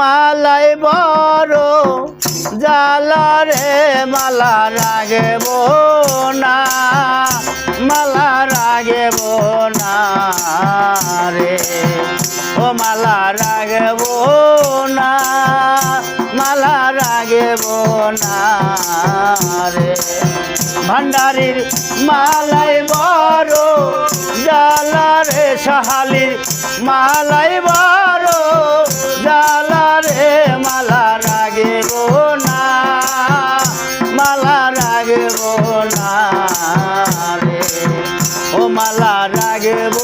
মালাই বড় জালা রে, মালা রাগেব না, মালা রাগেব না রে। ও মালা রাগেব না, মালা রাগেব না রে। ভান্ডারির মালাই বড় জালা রে, সহালির মালাই বড় রাগেব না রে। ও মালা রাগেব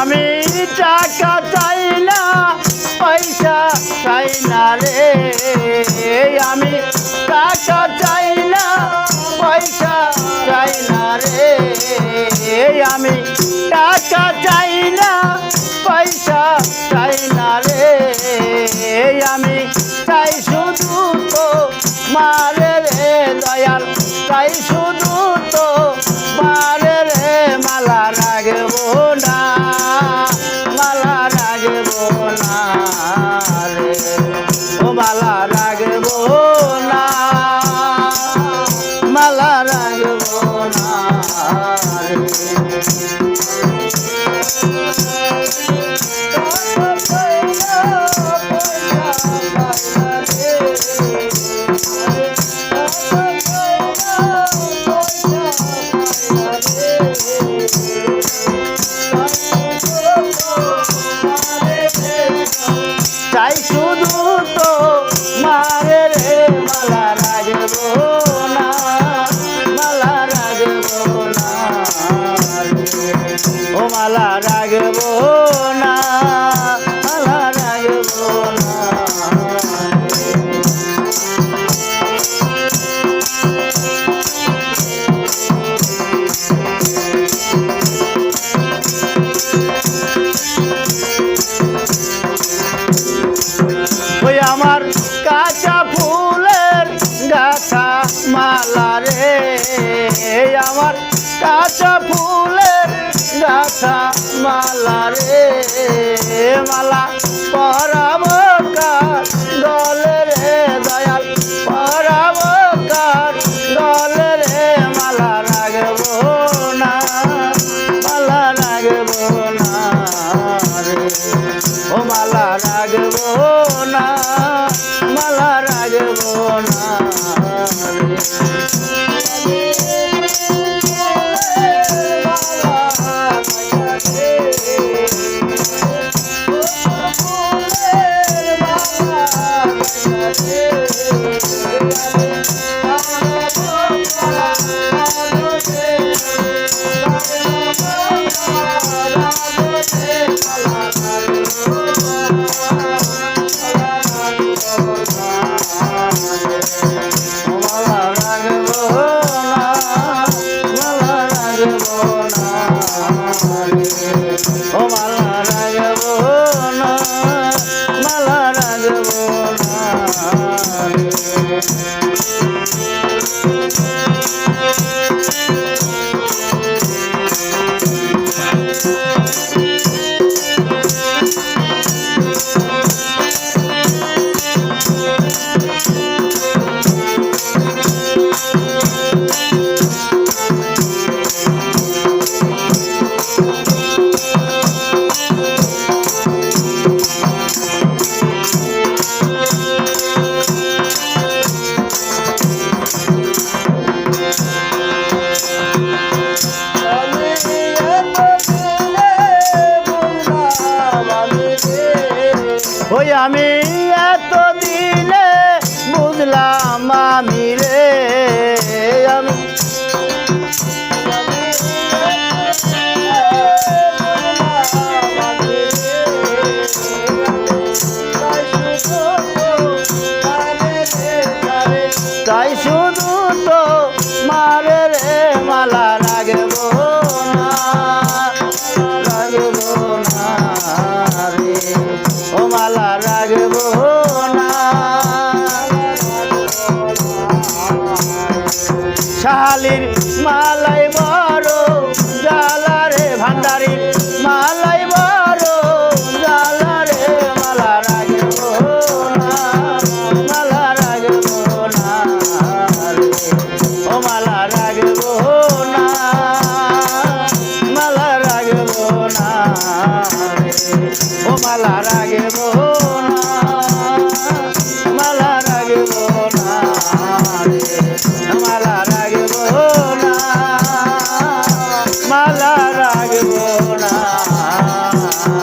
আমি টাকা চাই না, পয়সা চাই না রে। আমি টাকা চাই না, পয়সা চাই না রে। আমি টাকা চাই না, পয়সা চাই না রে। আমি চাই শুধু তো মারে রে দয়াল, চাই শুধু মালা Bye. Música